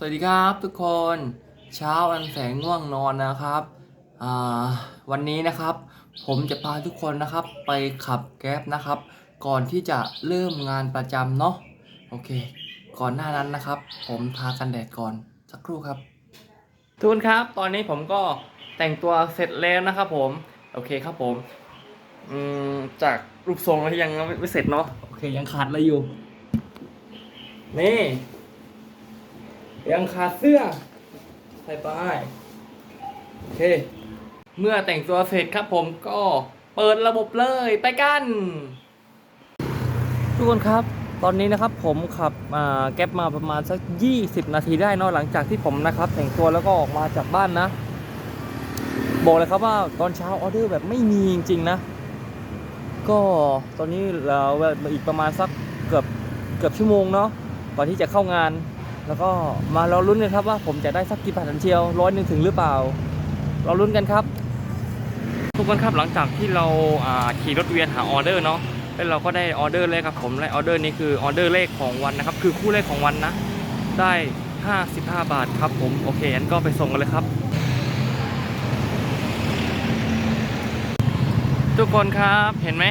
สวัสดีครับทุกคนเช้าอันแสงง่วงนอนนะครับอ่าวันนี้นะครับ ผมจะพาทุกคนนะครับไปขับแก๊ปนะครับ ก่อนที่จะเริ่มงานประจำเนาะโอเค ก่อนหน้านั้นนะครับ ผมทากันแดดก่อนสักครู่ครับ ทุกคนครับ ตอนนี้ผมก็แต่งตัวเสร็จแล้วนะครับผมโอเคครับผมอืมจากรูปทรงแล้วยังไม่เสร็จเนาะโอเคยังขาดอะไรอยู่นี่ ยังขาดเสื้อ ใส่ไปโอเค เมื่อแต่งตัวเสร็จครับผมก็เปิดระบบเลยไปกัน ทุกคนครับ ตอนนี้นะครับผมขับแก๊ปมาประมาณสัก 20 นาทีได้เนอะหลังจากที่ผมนะครับ แต่งตัวแล้วก็ออกมาจากบ้านนะ บอกเลยครับว่าตอนเช้าออเดอร์แบบไม่มีจริงๆนะ ก็ตอนนี้เราอีกประมาณสักเกือบเกือบชั่วโมงเนาะก่อนที่จะเข้างาน แล้วก็มาเราลุ้นกันครับว่าผมจะได้สักกี่บาททันเชียวร้อยหนึ่งถึงหรือเปล่า เราลุ้นกันครับ ทุกคนครับหลังจากที่เราขี่รถเวียนหาออเดอร์เนาะแล้วเราก็ได้ออเดอร์เลยครับผมและออเดอร์นี้คือออเดอร์เลขของวันนะครับ คือคู่เลขของวันนะ ได้ 55 บาทครับผมโอเคงั้นก็ไปส่งกันเลยครับ ทุกคนครับเห็นไหม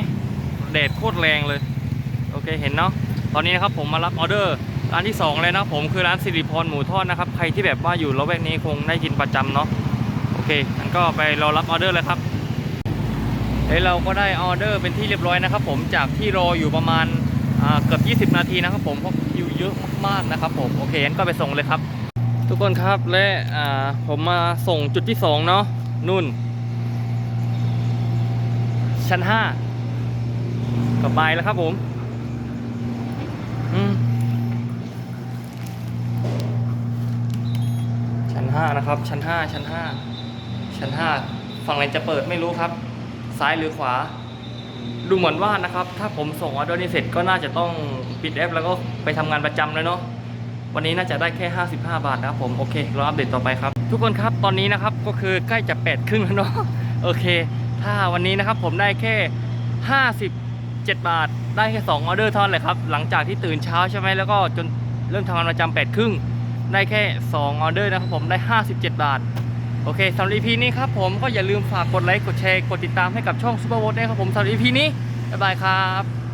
แดดโคตรแรงเลย โอเคเห็นเนาะตอนนี้นะครับผมมารับออเดอร์ ร้านที่ 2 เลยนะผมคือร้านสิริพรหมูทอดนะครับใครที่แบบว่าอยู่ละแวกนี้คงได้กินประจำเนาะโอเคงั้นก็ไปรอรับออเดอร์เลยครับเฮ้ยเราก็ได้ออเดอร์เป็นที่เรียบร้อยนะครับ ผมจากที่รออยู่ประมาณเกือบ20 นาทีนะครับ ผมเพราะคิวเยอะมากๆนะครับ ผมโอเคงั้นก็ไปส่งเลยครับ ทุกคนครับและผมมาส่งจุดที่สองเนาะนุ่น ชั้นห้าก็ไปแล้วครับผม อืม ชั้นห้านะครับ ชั้นห้าชั้นห้าชั้นห้าฝั่งไหนจะเปิดไม่รู้ครับ ซ้ายหรือขวา ดูเหมือนว่านะครับ ถ้าผมส่งออเดอร์นี้เสร็จก็น่าจะต้องปิดแอปแล้วก็ไปทำงานประจำเลยเนาะวันนี้น่าจะได้แค่ 55 บาทนะครับผมโอเครออัปเดตต่อไปครับ ทุกคนครับตอนนี้นะครับก็คือใกล้จะแปดครึ่งแล้วเนาะโอเค ถ้าวันนี้นะครับผมได้แค่ 57 บาท ได้แค่2ออเดอร์เท่านั้นเลยครับ หลังจากที่ตื่นเช้าใช่ไหมแล้วก็จนเริ่มทำงานประจำแปดครึ่ง ได้แค่ 2 ออเดอร์นะครับผมได้ 57 บาท โอเคสำหรับ EP นี้ครับผมก็อย่าลืมฝากกดไลค์ กดแชร์ กดติดตามให้กับช่อง Super v o t ด้วยครับผมสำหรับ EP นี้ บ๊ายบายครับ